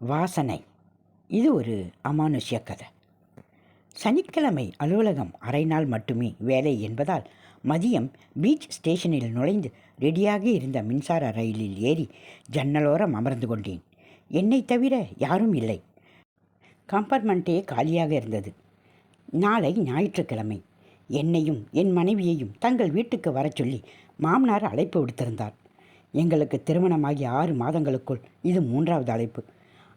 வாசனை. இது ஒரு அமானுஷ்ய கதை. சனிக்கிழமை அலுவலகம் அரை நாள் மட்டுமே வேலை என்பதால் மதியம் பீச் ஸ்டேஷனில் நுழைந்து ரெடியாக இருந்த மின்சார ரயிலில் ஏறி ஜன்னலோரம் அமர்ந்து கொண்டேன். என்னை தவிர யாரும் இல்லை. கம்பார்ட்மெண்ட்டே காலியாக இருந்தது. நாளை ஞாயிற்றுக்கிழமை. என்னையும் என் மனைவியையும் தங்கள் வீட்டுக்கு வரச் சொல்லி மாமனார் அழைப்பு விடுத்திருந்தார். எங்களுக்கு திருமணமாகி ஆறு மாதங்களுக்குள் இது மூன்றாவது அழைப்பு.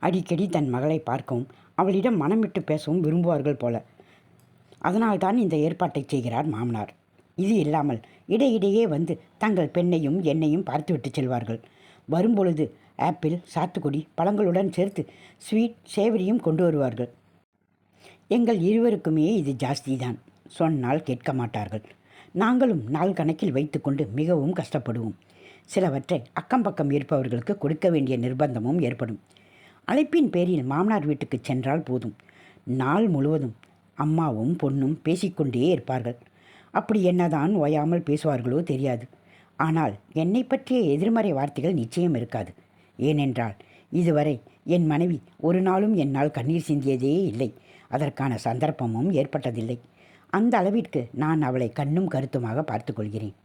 அடிக்கடி தன் மகளை பார்க்கவும் அவளிடம் மனம் விட்டு பேசவும் விரும்புவார்கள் போல. அதனால்தான் இந்த ஏற்பாட்டை செய்கிறார் மாமனார். இது இல்லாமல் இடையிடையே வந்து தங்கள் பெண்ணையும் என்னையும் பார்த்துவிட்டு செல்வார்கள். வரும்பொழுது ஆப்பிள் சாத்துக்குடி பழங்களுடன் சேர்த்து ஸ்வீட் சேவரியும் கொண்டு வருவார்கள். எங்கள் இருவருக்குமே இது ஜாஸ்தி தான் சொன்னால் கேட்க மாட்டார்கள். நாங்களும் நாள் கணக்கில் வைத்துக்கொண்டு மிகவும் கஷ்டப்படுவோம். சிலவற்றை அக்கம் பக்கம் இருப்பவர்களுக்கு கொடுக்க வேண்டிய நிர்பந்தமும் ஏற்படும். அழைப்பின் பேரில் மாமனார் வீட்டுக்கு சென்றால் போதும். நாள் முழுவதும் அம்மாவும் பொண்ணும் பேசிக்கொண்டே இருப்பார்கள். அப்படி என்னதான் ஓயாமல் பேசுவார்களோ தெரியாது. ஆனால் என்னை பற்றிய எதிர்மறை வார்த்தைகள் நிச்சயம் இருக்காது. ஏனென்றால் இதுவரை என் மனைவி ஒரு நாளும் என்னால் கண்ணீர் சிந்தியதே இல்லை. அதற்கான சந்தர்ப்பமும் ஏற்பட்டதில்லை. அந்த அளவிற்கு நான் அவளை கண்ணும் கருத்துமாக பார்த்து கொள்கிறேன்.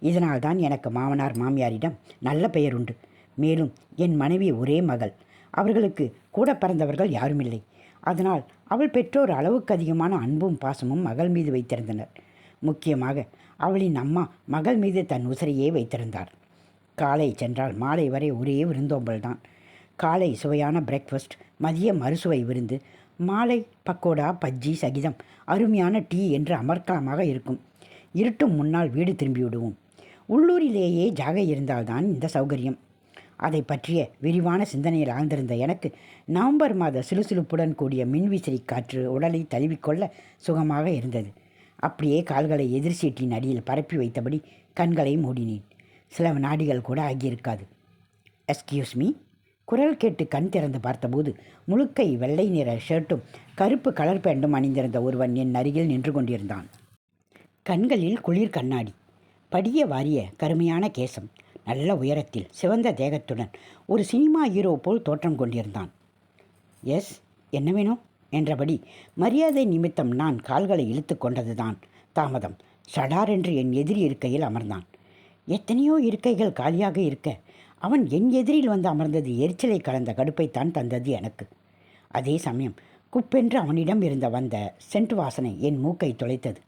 இதனால்தான் எனக்கு மாமனார் மாமியாரிடம் நல்ல பெயர் உண்டு. மேலும் என் மனைவி ஒரே மகள். அவர்களுக்கு கூட பிறந்தவர்கள் யாருமில்லை. அதனால் அவள் பெற்றோர் அளவுக்கு அதிகமான அன்பும் பாசமும் மகள் மீது வைத்திருந்தனர். முக்கியமாக அவளின் அம்மா மகள் மீது தன் உசிரையே வைத்திருந்தார். காலை சென்றால் மாலை வரை ஒரே விருந்தோம்பல் தான். காலை சுவையான பிரேக்ஃபாஸ்ட் மதிய மறுசுவை விருந்து மாலை பக்கோடா பஜ்ஜி சகிதம் அருமையான டீ என்று அமர்க்கலமாக இருக்கும். இருட்டும் முன்னால் வீடு திரும்பி விடுவோம் உள்ளூரிலேயே ஜாகை இருந்தால்தான் இந்த சௌகரியம். அதை பற்றிய விரிவான சிந்தனையில் ஆழ்ந்திருந்த எனக்கு நவம்பர் மாத சுறுசுறுப்புடன் கூடிய மின்விசிறி காற்று உடலை தழுவிக்கொள்ள சுகமாக இருந்தது. அப்படியே கால்களை எதிர் சீட்டின் அடியில் பரப்பி வைத்தபடி கண்களை மூடினேன். சில நாடிகள் கூட ஆகியிருக்காது. எஸ்கியூஸ் மீ குரல் கேட்டு கண் திறந்து பார்த்தபோது முழுக்கை வெள்ளை நிற ஷர்ட்டும் கருப்பு கலர் பேண்டும் அணிந்திருந்த ஒருவன் என் அருகில் நின்று கொண்டிருந்தான். கண்களில் குளிர் கண்ணாடி. படிய வாரிய கருமையான கேசம். நல்ல உயரத்தில் சிவந்த தேகத்துடன் ஒரு சினிமா ஹீரோ போல் தோற்றம் கொண்டிருந்தான். எஸ் என்ன வேணும் என்றபடி மரியாதை நிமித்தம் நான் கால்களை இழுத்து கொண்டதுதான் தாமதம். சடாரென்று என் எதிரி இருக்கையில் அமர்ந்தான். எத்தனையோ இருக்கைகள் காலியாக இருக்க அவன் என் எதிரில் வந்து அமர்ந்தது எரிச்சலை கலந்த கடுப்பைத்தான் தந்தது எனக்கு. அதே சமயம் குப்பென்று அவனிடம் இருந்த வந்த சென்ட் வாசனை என் மூக்கை தொலைத்தது.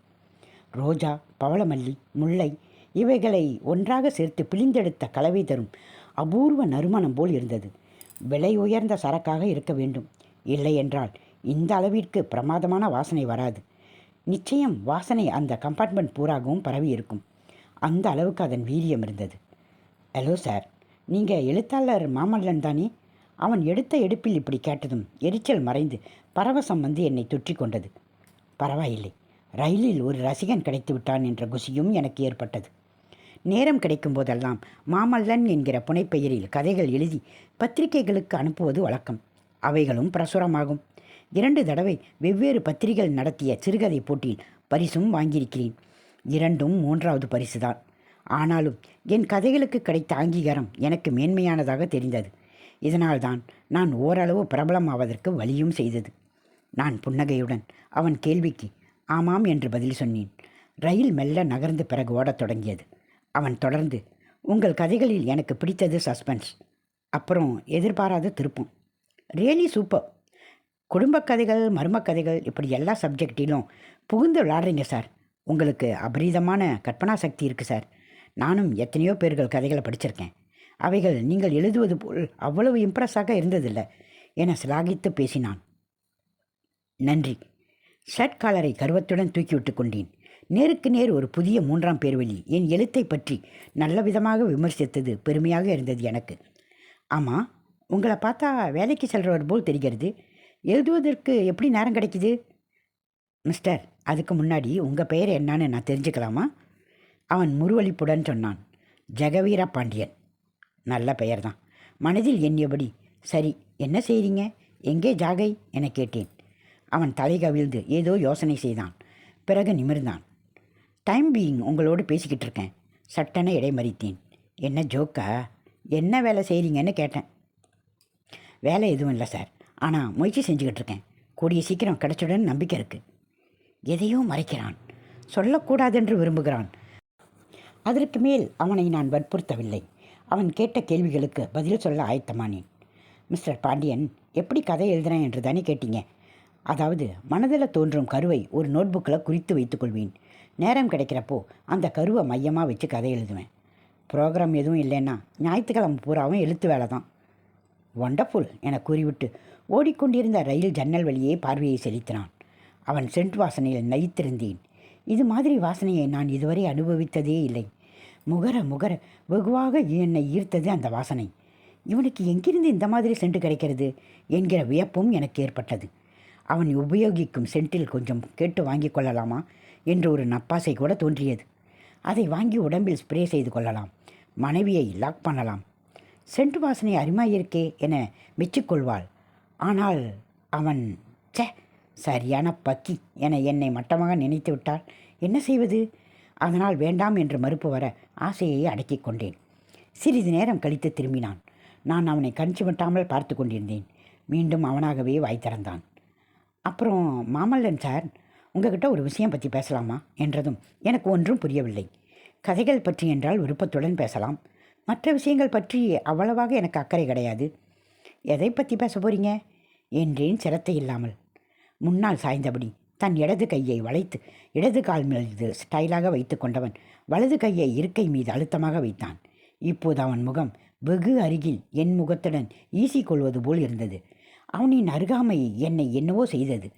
ரோஜா பவளமல்லி முல்லை இவைகளை ஒன்றாக சேர்த்து பிழிந்தெடுத்த கலவை தரும் அபூர்வ நறுமணம் போல் இருந்தது. விலை உயர்ந்த சரக்காக இருக்க வேண்டும். இல்லை என்றால் இந்த அளவிற்கு பிரமாதமான வாசனை வராது. நிச்சயம் வாசனை அந்த கம்பார்ட்மெண்ட் பூராகவும் பரவி இருக்கும். அந்த அளவுக்கு அதன் வீரியம் இருந்தது. ஹலோ சார் நீங்கள் எழுத்தாளர் மாமல்லன் தானே? அவன் எடுத்த எடுப்பில் இப்படி கேட்டதும் எரிச்சல் மறைந்து பரவசம் வந்து என்னை தொற்றி கொண்டது. பரவாயில்லை ரயிலில் ஒரு ரசிகன் கிடைத்து விட்டான் என்ற குசியும் எனக்கு ஏற்பட்டது. நேரம் கிடைக்கும் போதெல்லாம் மாமல்லன் என்கிற புனைப்பெயரில் கதைகள் எழுதி பத்திரிகைகளுக்கு அனுப்புவது வழக்கம். அவைகளும் பிரசுரமாகும். இரண்டு தடவை வெவ்வேறு பத்திரிகைகள் நடத்திய சிறுகதை போட்டியில் பரிசும் வாங்கியிருக்கிறேன். இரண்டும் மூன்றாவது பரிசுதான். ஆனாலும் என் கதைகளுக்கு கிடைத்த அங்கீகாரம் எனக்கு மேன்மையானதாக தெரிந்தது. இதனால்தான் நான் ஓரளவு பிரபலமாவதற்கு வழியும் செய்தது. நான் புன்னகையுடன் அவன் கேள்விக்கு ஆமாம் என்று பதில் சொன்னேன். ரயில் மெல்ல நகர்ந்து பிறகு ஓடத் தொடங்கியது. அவன் தொடர்ந்து உங்கள் கதைகளில் எனக்கு பிடித்தது சஸ்பென்ஸ். அப்புறம் எதிர்பாராத திருப்பம். Really super. குடும்ப கதைகள் மர்ம கதைகள் இப்படி எல்லா சப்ஜெக்டிலும் புகுந்து விளாடுறீங்க சார். உங்களுக்கு அபரீதமான கற்பனா சக்தி இருக்குது சார். நானும் எத்தனையோ பேர்கள் கதைகளை படிச்சிருக்கேன். அவைகள் நீங்கள் எழுதுவது போல் அவ்வளவு இம்ப்ரெஸ்ஸாக இருந்ததில்லை என சிலாகித்து பேசினான். நன்றி. ஷர்ட் காலரை கருவத்துடன் தூக்கிவிட்டு கொண்டேன். நேருக்கு நேர் ஒரு புதிய மூன்றாம் பேர்வழி என் எழுத்தை பற்றி நல்ல விதமாக விமர்சித்தது பெருமையாக இருந்தது எனக்கு. ஆமாம் உங்களை பார்த்தா வேலைக்கு செல்கிறவர் போல் தெரிகிறது. எழுதுவதற்கு எப்படி நேரம் கிடைக்குது? மிஸ்டர் அதுக்கு முன்னாடி உங்கள் பெயர் என்னன்னு நான் தெரிஞ்சுக்கலாமா? அவன் முருவளிப்புடன் சொன்னான். ஜெகவீர பாண்டியன். நல்ல பெயர் தான் மனதில் எண்ணியபடி சரி என்ன செய்கிறீங்க எங்கே ஜாகை? என கேட்டேன். அவன் தலை கவிழ்ந்து ஏதோ யோசனை செய்தான். பிறகு நிமிர்ந்தான். டைம் பீயிங் உங்களோடு பேசிக்கிட்டு இருக்கேன். சட்டென இடைமறித்தேன் என்ன ஜோக்கா? என்ன வேலை செய்கிறீங்கன்னு கேட்டேன். வேலை எதுவும் இல்லை சார். ஆனால் முயற்சி செஞ்சுக்கிட்டு இருக்கேன். கூடிய சீக்கிரம் கிடைச்சுடன் நம்பிக்கை இருக்குது எதையோ மறைக்கிறான். சொல்லக்கூடாதென்று விரும்புகிறான். அதற்கு மேல் அவனை நான் வற்புறுத்தவில்லை. அவன் கேட்ட கேள்விகளுக்கு பதில் சொல்ல ஆயத்தமானேன். மிஸ்டர் பாண்டியன் எப்படி கதை எழுதுறேன் என்று தானே கேட்டீங்க. அதாவது மனதில் தோன்றும் கருவை ஒரு நோட்புக்கில் குறித்து வைத்துக்கொள்வேன் நேரம் கிடைக்கிறப்போ அந்த கருவை மையமாக வச்சு கதை எழுதுவேன். ப்ரோக்ராம் எதுவும் இல்லைன்னா ஞாயிற்றுக்கிழமை பூராவும் எழுத்து வேலை தான். ஒண்டர்ஃபுல் என கூறிவிட்டு ஓடிக்கொண்டிருந்த ரயில் ஜன்னல் வழியே பார்வையை செலுத்தினான். அவன் சென்ட் வாசனையில் நயித்திருந்தேன் இது மாதிரி வாசனையை நான் இதுவரை அனுபவித்ததே இல்லை. முகர முகர வெகுவாக என்னை ஈர்த்தது அந்த வாசனை. இவனுக்கு எங்கிருந்து இந்த மாதிரி சென்ட் கிடைக்கிறது என்கிற வியப்பும் எனக்கு ஏற்பட்டது. அவன் உபயோகிக்கும் சென்ட்டில் கொஞ்சம் கேட்டு வாங்கி கொள்ளலாமா? என்று ஒரு நப்பாசை கூட தோன்றியது. அதை வாங்கி உடம்பில் ஸ்ப்ரே செய்து கொள்ளலாம். மனைவியை லாக் பண்ணலாம். சென்ட் வாசனை அருமாயிருக்கே என மெச்சிக்கொள்வாள் ஆனால் அவன் சே சரியான பக்கி என என்னை மட்டமாக நினைத்து விட்டால் என்ன செய்வது? அதனால் வேண்டாம் என்று மறுப்பு வர ஆசையை அடக்கிக் கொண்டேன். சிறிது நேரம் கழித்து திரும்பினான். நான் அவனை கணிச்சு விட்டாமல் பார்த்து கொண்டிருந்தேன். மீண்டும் அவனாகவே வாய் திறந்தான். அப்புறம் மாமல்லன் சார் உங்ககிட்ட ஒரு விஷயம் பற்றி பேசலாமா? என்றதும் எனக்கு ஒன்றும் புரியவில்லை. கதைகள் பற்றி என்றால் விருப்பத்துடன் பேசலாம். மற்ற விஷயங்கள் பற்றி அவ்வளவாக எனக்கு அக்கறை கிடையாது. எதை பற்றி பேச போறீங்க? என்றேன் சிரத்தை இல்லாமல். முன்னால் சாய்ந்தபடி தன் இடது கையை வளைத்து இடது கால் மீது ஸ்டைலாக வைத்து கொண்டவன் வலது கையை இருக்கை மீது அழுத்தமாக வைத்தான். இப்போது அவன் முகம் வெகு அருகில் என் முகத்துடன் ஈசி கொள்வது போல் இருந்தது. அவனின் அருகாமை என்னை என்னவோ செய்தது.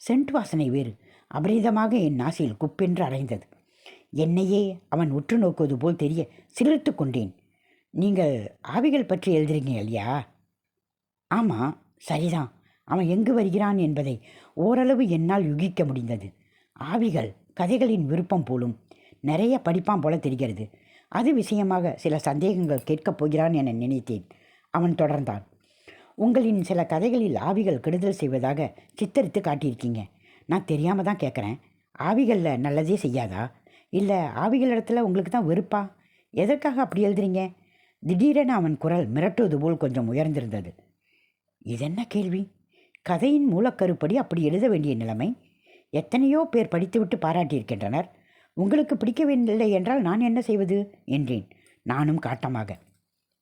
சென்ட் வாசனை வேறு. அபரிதமாக என் நாசியில் குப்பென்று அரைந்தது என்னையே அவன் உற்று நோக்குவது போல் தெரிய சிலிர்த்து கொண்டேன். நீங்கள் ஆவிகள் பற்றி எழுதுறீங்க இல்லையா? ஆமாம் சரிதான். அவன் எங்கு வருகிறான் என்பதை ஓரளவு என்னால் யூகிக்க முடிந்தது. ஆவிகள் கதைகளின் விருப்பம் போலும் நிறைய படிப்பான் போல தெரிகிறது. அது விஷயமாக சில சந்தேகங்கள் கேட்கப் போகிறான் என நினைத்தேன் அவன் தொடர்ந்தான். உங்களின் சில கதைகளில் ஆவிகள் கெடுதல் செய்வதாக சித்தரித்து காட்டியிருக்கீங்க. நான் தெரியாமல் தான் கேட்குறேன். ஆவிகளில் நல்லதே செய்யாதா? இல்லை ஆவிகள் இடத்துல உங்களுக்கு தான் வெறுப்பா? எதற்காக அப்படி எழுதுறீங்க? திடீரென அவன் குரல் மிரட்டுவது போல் கொஞ்சம் உயர்ந்திருந்தது. இதென்ன கேள்வி? கதையின் மூலக்கருப்படி அப்படி எழுத வேண்டிய நிலைமை? எத்தனையோ பேர் படித்துவிட்டு பாராட்டியிருக்கின்றனர். உங்களுக்கு பிடிக்கவில்லை என்றால் நான் என்ன செய்வது? என்றேன். நானும் காட்டமாக.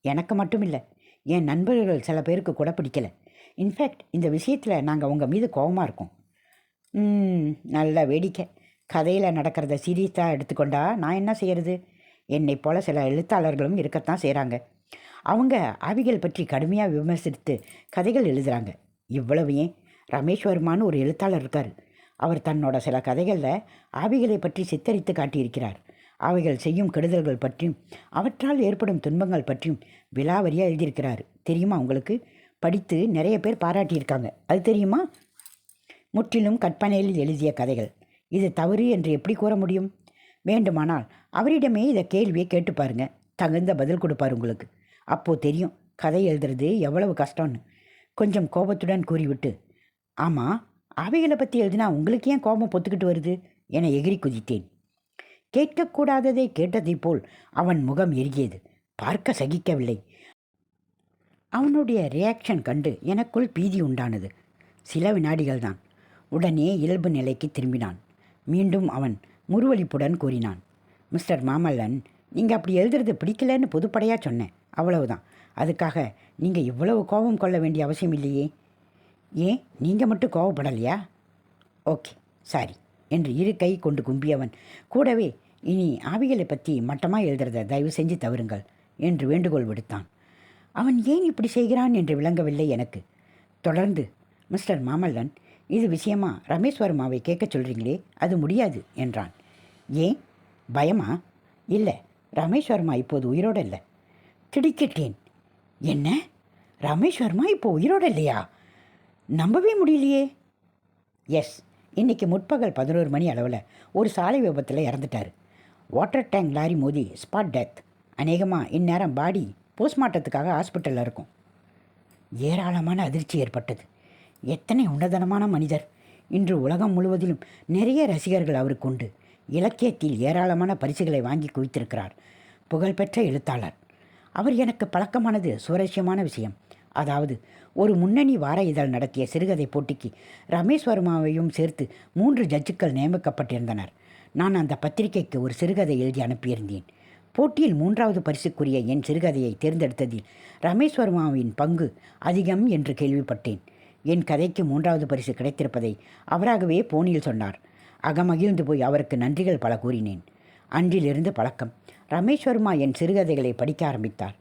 எனக்கு மட்டுமில்லை. என் நண்பர்கள் சில பேருக்கு கூட பிடிக்கல. இன்ஃபேக்ட் இந்த விஷயத்தில் நாங்கள் உங்கள் மீது கோபமாக இருக்கோம். நல்ல வேடிக்கை. கதையில் நடக்கிறத சீரியஸாக எடுத்துக்கொண்டா நான் என்ன செய்கிறது என்னை போல சில எழுத்தாளர்களும் இருக்கத்தான் செய்கிறாங்க அவங்க ஆவிகள் பற்றி கடுமையாக விமர்சித்து கதைகள் எழுதுகிறாங்க இவ்வளவு ஏன்? ரமேஸ்வர்மான்னு ஒரு எழுத்தாளர் இருக்கார். அவர் தன்னோட சில கதைகளில் ஆவிகளை பற்றி சித்தரித்து காட்டியிருக்கிறார். அவைகள் செய்யும் கெடுதல்கள் பற்றியும் அவற்றால் ஏற்படும் துன்பங்கள் பற்றியும் விலாவரியாக எழுதியிருக்கிறார். தெரியுமா உங்களுக்கு? படித்து நிறைய பேர் பாராட்டியிருக்காங்க. அது தெரியுமா? முற்றிலும் கற்பனையில் எழுதிய கதைகள். இது தவறு என்று எப்படி கூற முடியும்? வேண்டுமானால் அவரிடமே இதை கேள்வியை கேட்டு பாருங்க. தகுந்த பதில் கொடுப்பார் உங்களுக்கு. அப்போது தெரியும் கதை எழுதுறது எவ்வளவு கஷ்டம்னு. கொஞ்சம் கோபத்துடன் கூறிவிட்டு ஆமாம் அவைகளை பற்றி எழுதினா உங்களுக்கு ஏன் கோபம் பொத்துக்கிட்டு வருது? என எகிரி குதித்தேன். கேட்கக்கூடாததை கேட்டதைப் போல் அவன் முகம் எரிகியது. பார்க்க சகிக்கவில்லை. அவனுடைய ரியாக்ஷன் கண்டு எனக்குள் பீதி உண்டானது. சில வினாடிகள் தான் உடனே இயல்பு நிலைக்கு திரும்பினான். மீண்டும் அவன் முருவளிப்புடன் கூறினான் மிஸ்டர் மாமல்லன் நீங்கள் அப்படி எழுதுறது பிடிக்கலன்னு பொதுப்படையாக சொன்னேன். அவ்வளவுதான். அதுக்காக நீங்கள் இவ்வளவு கோபம் கொள்ள வேண்டிய அவசியம் இல்லையே? ஏன்? நீங்கள் மட்டும் கோவப்படலையா? ஓகே சாரி என்று இரு கை கொண்டு கும்பியவன் கூடவே இனி ஆவிகளை பற்றி மட்டமாக எழுதுறத தயவு செஞ்சு தவறுங்கள் என்று வேண்டுகோள் விடுத்தான். அவன் ஏன் இப்படி செய்கிறான்? என்று விளங்கவில்லை எனக்கு. தொடர்ந்து மிஸ்டர் மாமல்லன் இது விஷயமா ரமேஷ்வர்மாவை கேட்க சொல்கிறீங்களே அது முடியாது என்றான். ஏன்? பயமா? இல்லை ரமேஷ்வர்மா இப்போது உயிரோடு இல்லை. திடுக்கிட்டேன். என்ன? ரமேஸ்வர்மா இப்போ உயிரோடு இல்லையா? நம்பவே முடியலையே. எஸ் இன்றைக்கி முற்பகல் பதினோரு மணி அளவில் ஒரு சாலை விபத்தில் இறந்துட்டார். வாட்டர் டேங்க் லாரி மோதி ஸ்பாட் டெத். அநேகமாக இந்நேரம் பாடி போஸ்ட்மார்ட்டத்துக்காக ஹாஸ்பிட்டலில் இருக்கும். ஏராளமான அதிர்ச்சி ஏற்பட்டது. எத்தனை உன்னதனமான மனிதர். இன்று உலகம் முழுவதிலும் நிறைய ரசிகர்கள் அவருக்கு உண்டு. இலக்கியத்தில் ஏராளமான பரிசுகளை வாங்கி குவித்திருக்கிறார். புகழ்பெற்ற எழுத்தாளர். அவர் எனக்கு பழக்கமானது சுவாரஸ்யமான விஷயம். அதாவது ஒரு முன்னணி வார இதழ் நடத்திய சிறுகதை போட்டிக்கு ரமேஷ் வர்மாவையும் சேர்த்து மூன்று ஜட்ஜுக்கள் நியமிக்கப்பட்டிருந்தனர். நான் அந்த பத்திரிகைக்கு ஒரு சிறுகதை எழுதி அனுப்பியிருந்தேன். போட்டியில் மூன்றாவது பரிசுக்குரிய என் சிறுகதையை தேர்ந்தெடுத்ததில் ரமேஷ் வர்மாவின் பங்கு அதிகம் என்று கேள்விப்பட்டேன். என் கதைக்கு மூன்றாவது பரிசு கிடைத்திருப்பதை அவராகவே போனியில் சொன்னார். அகமகிழ்ந்து போய் அவருக்கு நன்றிகள் பல கூறினேன். அன்றிலிருந்து பழக்கம். ரமேஸ்வர்மா என் சிறுகதைகளை படிக்க ஆரம்பித்தார்.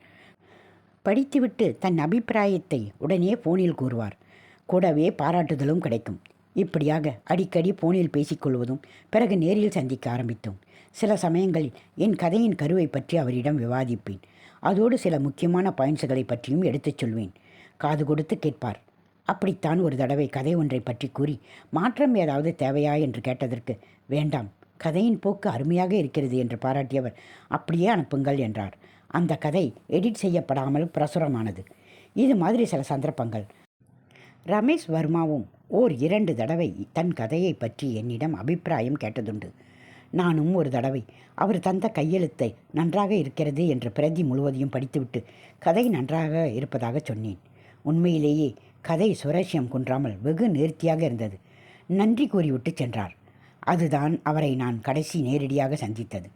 படித்துவிட்டு தன் அபிப்பிராயத்தை உடனே போனில் கூறுவார். கூடவே பாராட்டுதலும் கிடைக்கும். இப்படியாக அடிக்கடி போனில் பேசிக்கொள்வதும் பிறகு நேரில் சந்திக்க ஆரம்பித்தோம். சில சமயங்களில் என் கதையின் கருவை பற்றி அவரிடம் விவாதிப்பேன். அதோடு சில முக்கியமான பாயிண்ட்ஸுகளை பற்றியும் எடுத்துச் சொல்வேன். காது கொடுத்து கேட்பார். அப்படித்தான் ஒரு தடவை கதை ஒன்றை பற்றி கூறி மாற்றம் ஏதாவது தேவையா? என்று கேட்டதற்கு வேண்டாம் கதையின் போக்கு அருமையாக இருக்கிறது என்று பாராட்டியவர் அப்படியே அனுப்புங்கள் என்றார். அந்த கதை எடிட் செய்யப்படாமல் பிரசுரமானது. இது மாதிரி சில சந்தர்ப்பங்கள். ரமேஷ் வர்மாவும் ஓர் இரண்டு தடவை தன் கதையை பற்றி என்னிடம் அபிப்பிராயம் கேட்டதுண்டு. நானும் ஒரு தடவை அவர் தந்த கையெழுத்தை நன்றாக இருக்கிறது என்று பிரதி முழுவதையும் படித்துவிட்டு கதை நன்றாக இருப்பதாக சொன்னேன். உண்மையிலேயே கதை சுரேஷியம் குன்றாமல் வெகு நேர்த்தியாக இருந்தது. நன்றி கூறிவிட்டு சென்றார். அதுதான் அவரை நான் கடைசி நேரடியாக சந்தித்தது.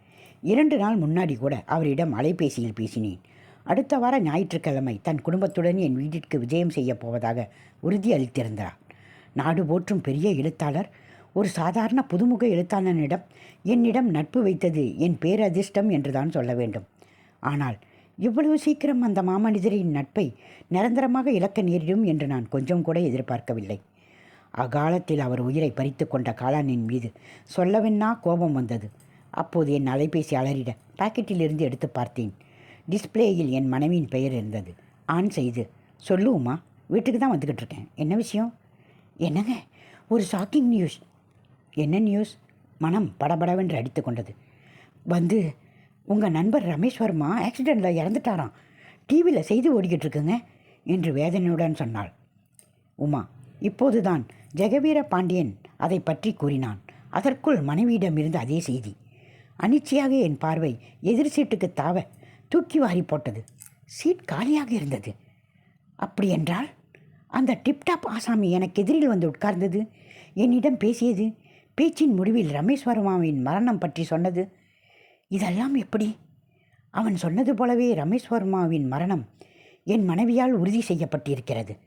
இரண்டு நாள் முன்னாடி கூட அவரிடம் அலைபேசியில் பேசினேன். அடுத்த வார ஞாயிற்றுக்கிழமை தன் குடும்பத்துடன் என் வீட்டிற்கு விஜயம் செய்யப் போவதாக உறுதி அளித்திருந்தார். நாடு போற்றும் பெரிய எழுத்தாளர் ஒரு சாதாரண புதுமுக எழுத்தாளனிடம் என்னிடம் நட்பு வைத்தது என் பேரதிர்ஷ்டம் என்றுதான் சொல்ல வேண்டும். ஆனால் இவ்வளவு சீக்கிரம் அந்த மாமனிதரின் நட்பை நிரந்தரமாக இழக்க நேரிடும் என்று நான் கொஞ்சம் கூட எதிர்பார்க்கவில்லை. அகாலத்தில் அவர் உயிரை பறித்து கொண்ட காளானின் மீது சொல்லவென்னா கோபம் வந்தது. அப்போது என் அலைபேசி அலறிட பாக்கெட்டிலிருந்து எடுத்து பார்த்தேன். டிஸ்பிளேயில் என் மனைவியின் பெயர் இருந்தது. ஆன் செய்து சொல்லுவோமா வீட்டுக்கு தான் வந்துக்கிட்டு இருக்கேன். என்ன விஷயம்? என்னங்க ஒரு ஷாக்கிங் நியூஸ். என்ன நியூஸ்? மனம் படபடவென்று அடித்து கொண்டது. வந்து உங்கள் நண்பர் ரமேஸ்வர்மா ஆக்சிடெண்ட்டில் இறந்துட்டாராம். டிவியில் செய்தி ஓடிக்கிட்டுருக்குங்க என்று வேதனையுடன் சொன்னாள். உமா இப்போதுதான் ஜெகவீர பாண்டியன் அதை பற்றி கூறினான். அதற்குள் மனைவியிடம் இருந்த அதே செய்தி. அனிச்சையாக என் பார்வை எதிர் சீட்டுக்கு தாவ தூக்கி வாரி போட்டது. சீட் காலியாக இருந்தது. அப்படி என்றால் அந்த டிப்டாப் ஆசாமி எனக்கு எதிரில் வந்து உட்கார்ந்தது. என்னிடம் பேசியது. பேச்சின் முடிவில் ரமேஸ்வரமாவின் மரணம் பற்றி சொன்னது. இதெல்லாம் எப்படி? அவன் சொன்னது போலவே ரமேஸ்வர்மாவின் மரணம் என் மனைவியால் உறுதி செய்யப்பட்டிருக்கிறது.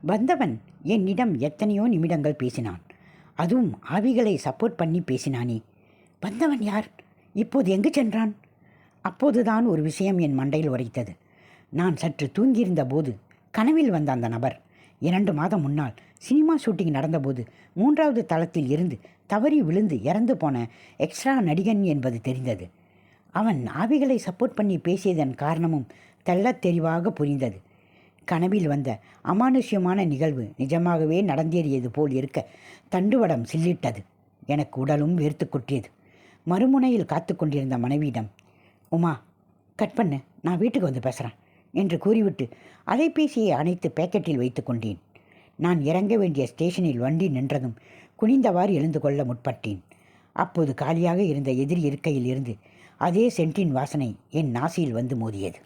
வந்தவன் என்னிடம் எத்தனையோ நிமிடங்கள் பேசினான். அதுவும் ஆவிகளை சப்போர்ட் பண்ணி பேசினானே. வந்தவன் யார்? இப்போது எங்கு சென்றான்? அப்போதுதான் ஒரு விஷயம் என் மண்டையில் உரைத்தது. நான் சற்று தூங்கியிருந்த போது கனவில் வந்த அந்த நபர் இரண்டு மாதம் முன்னால் சினிமா ஷூட்டிங் நடந்தபோது மூன்றாவது தளத்தில் இருந்து தவறி விழுந்து இறந்து போன எக்ஸ்ட்ரா நடிகன் என்பது தெரிந்தது. அவன் ஆவிகளை சப்போர்ட் பண்ணி பேசியதன் காரணமும் தெள்ளத் தெளிவாக புரிந்தது. கனவில் வந்த அமானுஷ்யமான நிகழ்வு நிஜமாகவே நடந்தேறியது போல் இருக்க தண்டுவடம் சில்லிட்டது எனக்கு உடலும் வெறுத்து கொட்டியது மறுமுனையில் காத்து கொண்டிருந்த மனைவியிடம் உமா கட் பண்ணு நான் வீட்டுக்கு வந்து பேசுகிறேன் என்று கூறிவிட்டு அலைபேசியை அணைத்து பேக்கெட்டில் வைத்து கொண்டேன். நான் இறங்க வேண்டிய ஸ்டேஷனில் வண்டி நின்றதும் குனிந்தவாறு எழுந்து கொள்ள முற்பட்டேன். அப்போது காலியாக இருந்த எதிரி இருக்கையில் இருந்து அதே சென்டின் வாசனை என் நாசியில் வந்து மோதியது.